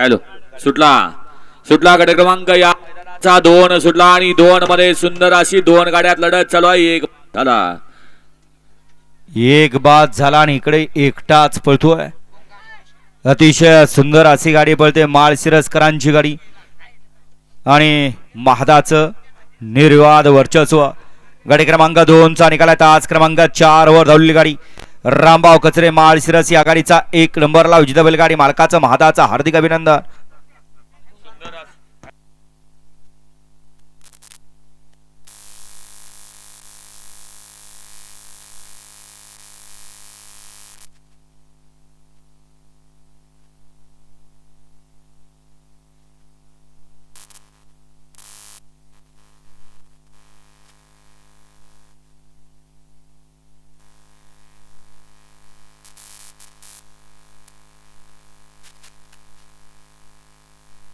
Hello सुटला. सुटला गट क्रमांक याचा दोन सुटला आणि दोन मध्ये सुंदर अशी दोन गाड्यात लढत चालू आहे. एक झाला. एक बाद झाला आणि इकडे एकटाच पळतोय. अतिशय सुंदर अशी गाडी पळते माळशिरसकरांची गाडी. आणि महादाचं निर्वाद वर्चस्व. गाडी क्रमांक दोनचा निकाला आज क्रमांक चार वर धावलेली गाडी. रामभाव कचरे माळशिरस या गाडीचा एक नंबरला विजेता बैलगाडी मालकाचं महादाचं हार्दिक अभिनंदन.